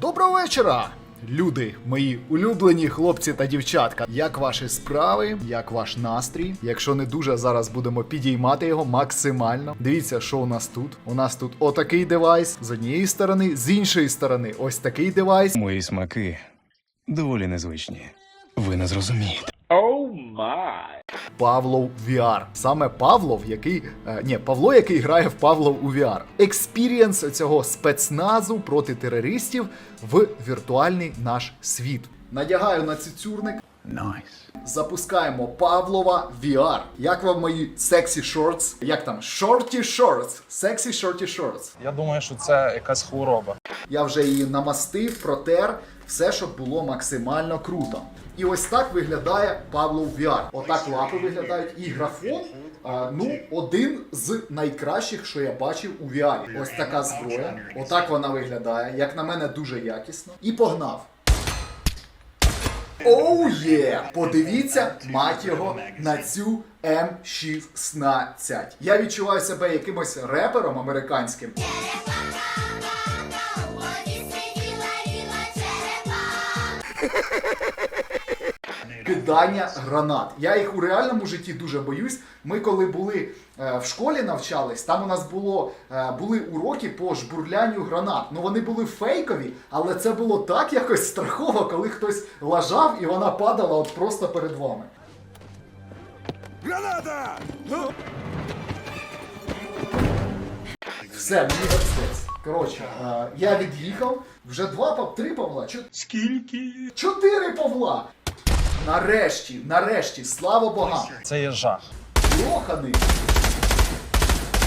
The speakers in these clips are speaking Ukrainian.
Доброго вечора! Люди, мої улюблені хлопці та дівчатка. Як ваші справи? Як ваш настрій? Якщо не дуже, зараз будемо підіймати його максимально. Дивіться, що у нас тут. У нас тут отакий девайс з однієї сторони, з іншої сторони, ось такий девайс. Мої смаки доволі незвичні. Ви не зрозумієте. Павлов VR. Саме Павлов, який. Е, ні, Павло, який грає в Павлов у VR. Експірієнс цього спецназу проти терористів в віртуальний наш світ. Надягаю на цицюрник. Запускаємо Павлова VR. Як вам мої сексі шортс? Як там? Шорті шортс. Сексі шорті шортс. Я думаю, що це якась хвороба. Я вже її намастив, протер, все, щоб було максимально круто. І ось так виглядає Павлов VR. Отак лапи виглядають. І графон, ну, один з найкращих, що я бачив у VR. Ось така зброя. Отак вона виглядає. Як на мене, дуже якісно. І погнав. Оу є! Подивіться, мать його, на цю М16. Я відчуваю себе якимось репером американським. Кидання гранат. Я їх у реальному житті дуже боюсь. Ми коли були е, в школі навчались, там у нас було, е, були уроки по жбурлянню гранат. Ну вони були фейкові, але це було так якось страхово, коли хтось лажав і вона падала от просто перед вами. Граната! Все, мені гостець. Коротше, е, я від'їхав, вже два три Павла. Чо... Скільки? Чотири Павла! Нарешті, нарешті, слава богам! Це є жах. Йоханий!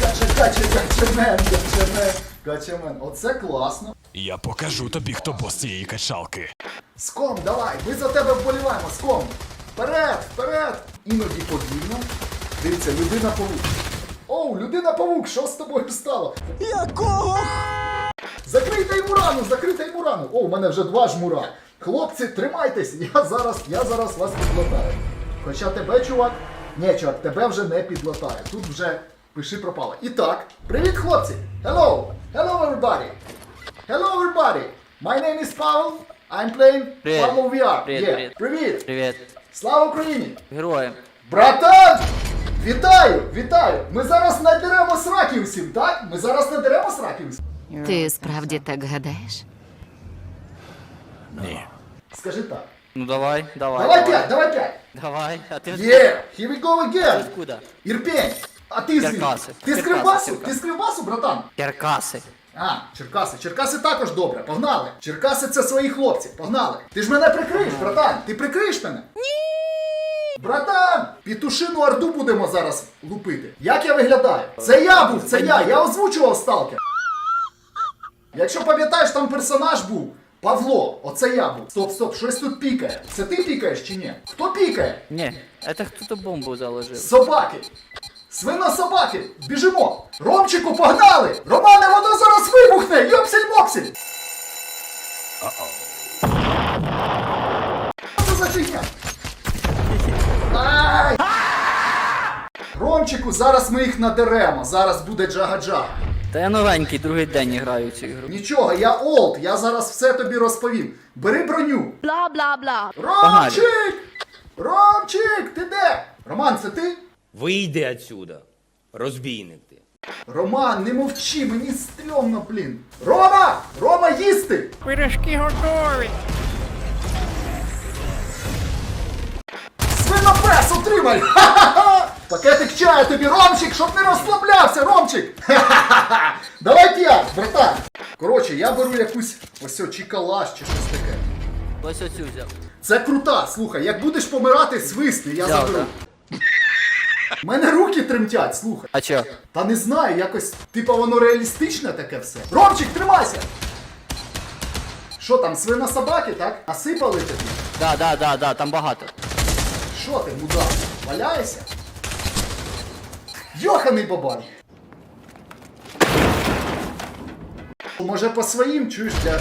Каче, каче, качемен, качемен, качемен. Оце класно. Я покажу тобі, хто бос цієї качалки. Ском, давай, ми за тебе вболіваємо, ском! Вперед, вперед! Іноді повільно. Дивіться, людина павук. Оу, людина павук, що з тобою стало? Якого? Закрийте йому рану, закрийте йому рану. О, у мене вже два жмура. Хлопці, тримайтесь, я зараз, я зараз вас підлатаю. Хоча тебе, чувак, ні, чувак, тебе вже не підлатаю. Тут вже пиши пропало. І так, привіт, хлопці! Hello! Hello, everybody! Hello, everybody! My name is Pavel. I'm playing Привіт. Pavel VR. Привіт, Yeah. привіт. Привіт! Привіт. Слава Україні! Героям. Братан! Вітаю! Вітаю! Ми зараз надеремо сраки усім, так? Ми зараз надеремо сраки усім. Ти справді так гадаєш? Ні. Скажи так. Ну давай, давай. Давай п'ять, давай п'ять. Давай, а ти Yeah, here we go again. откуда? Ірпень. А ти звідки? Ти з Черкаси, Кривбасу? Черкаси. Ти з Кривбасу, братан? Черкаси. А, Черкаси. Черкаси також добре, погнали. Черкаси це свої хлопці, погнали. Ти ж мене прикриєш, братан. Ти прикриєш мене? Ні! Братан! Пітушину орду будемо зараз лупити. Як я виглядаю? Це я був, це я. Я озвучував сталкер. Якщо пам'ятаєш, там персонаж був. Павло, оце я був. Стоп, стоп, щось тут пікає. Це ти пікаєш чи ні? Хто пікає? Не, это кто-то бомбу заложив. Собаки! Свинособаки! Біжимо! Ромчику, погнали! Романе, воно зараз вибухне! Йопсель-мопсель! Що за фігня? Ромчику, зараз ми їх надеремо. Зараз буде джага-джага. Та я новенький, другий день граю в цю ігру. Нічого, я олд, я зараз все тобі розповім. Бери броню. Бла бла бла. Ромчик! Ромчик, ти де? Роман, це ти? Вийди отсюда, розбійник ти. Роман, не мовчи, мені стрьомно, блін. Рома! Рома, їсти! Пирожки готові. Свинопес, отримай! Ха-ха-ха! Пакетик чаю тобі, Ромчик, щоб не розслаблявся, Ромчик! Ха-ха-ха! Давай п'ять, братан! Коротше, я беру якусь ось о, чікалаш чи щось таке. Ось оцю взяв. Це крута, слухай, як будеш помирати, свисни, я Взяв, заберу. У мене руки тремтять, слухай. А чо? Та не знаю, якось, типа воно реалістичне таке все. Ромчик, тримайся! Що там, свина собаки, так? Насипали тобі? Да, да, да, да, там багато. Що ти, мудак? Валяєшся? Йоханий бабай! Може по своїм чуєш для.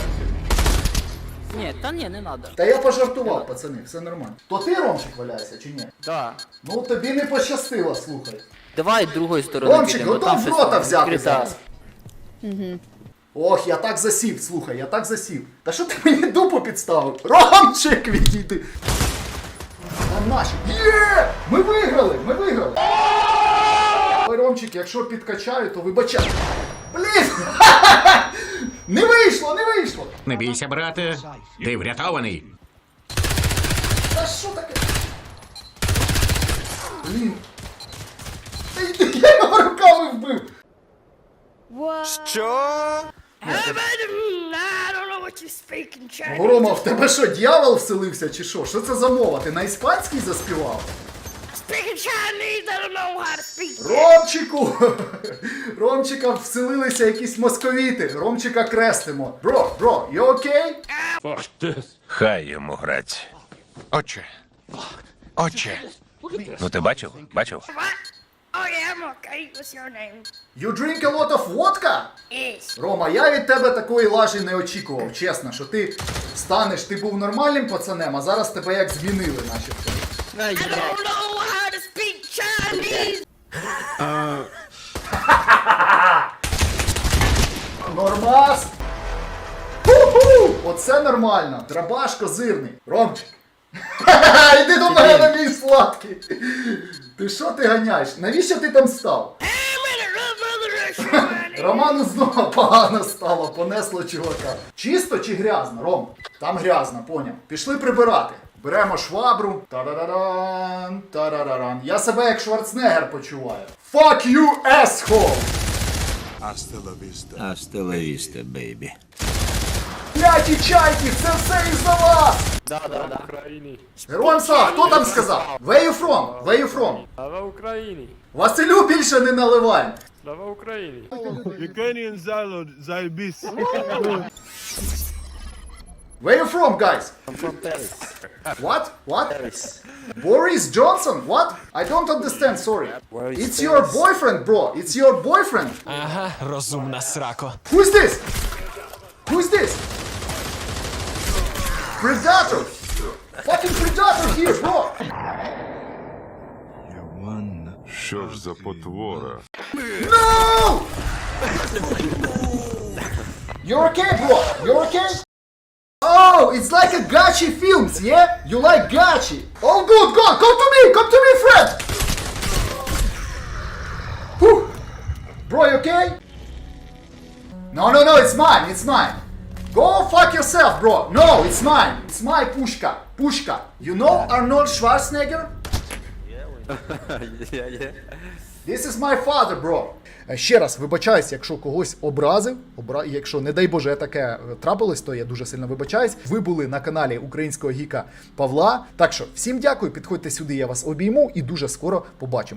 Ні, та ні, не надо. Та я пожартував, пацани, все нормально. То ти, Ромчик, валяєшся чи ні? Да. Ну тобі не пощастило, слухай. Давай другої сторони Ромчик, підемо, готов там в щось рота взяти відкрита. зараз. Ох, я так засів, слухай, я так засів. Та що ти мені дупу підставив? Ромчик, відійди. Там наші. Є! Ми виграли! Ми виграли! Ой, Ромчик, якщо підкачаю, то вибачай. Блін! Не вийшло, не вийшло! Не бійся, брате. Ти врятований. Та що таке? Блін. Та йди, я його руками вбив. Грома, в тебе що, дьявол вселився чи що? Що це за мова? Ти на іспанській заспівав? Ромчику! Ромчика вселилися якісь московіти. Ромчика крестимо. Бро, бро, you окей? Хай йому грать. Отче. Отче. Ну ти бачив? Бачив? Oh yeah, I'm okay. What's your name? You drink a lot of vodka? Yes. Рома, я від тебе такої лажі не очікував, чесно, що ти станеш, ти був нормальним пацанем, а зараз тебе як змінили, начебто. I don't know how to speak Chinese. Нормас! Ху-ху! Оце нормально. Драбаш козирний. Ромчик. Ха-ха, Іди до мене на мій сладкий. Ти що ти ганяєш? Навіщо ти там став? Роману знову погано стало, понесло чувака. Чисто чи грязно, Ром? Там грязно, поняв. Пішли прибирати. Беремо швабру. Та-да-да-дан, та-да-да-дан. Я себе як Шварценеггер почуваю. Fuck you, asshole! Астелавісте, бейбі. Кляті чайки, це все із-за вас! Да, да, да. Героям слава, хто там сказав? Where you from? Where you from? Слава Україні! Василю більше не наливай. Слава Україні! Where you from, guys? I'm from Paris. What? What? Paris. Boris Johnson? What? I don't understand, sorry. It's your boyfriend, bro. It's your boyfriend. Ага, розумна срако. Who's this? Who's this? Predator! Fucking Predator here, bro! Що ж за потвора? No! You're okay, bro? You're okay? It's like a gachi films, yeah? You like gachi? Oh, good, good. Come to me, come to me, friend. Whew. Bro, you okay? No, no, no, it's mine, it's mine. Go fuck yourself, bro. No, it's mine. It's my pushka. Pushka. You know Arnold Schwarzenegger? This is my father, bro. Е, Ще раз вибачаюсь, якщо когось образив. Обра... Якщо, не дай Боже, таке е, трапилось, то я дуже сильно вибачаюсь. Ви були на каналі українського гіка Павла. Так що всім дякую, підходьте сюди, я вас обійму і дуже скоро побачимось.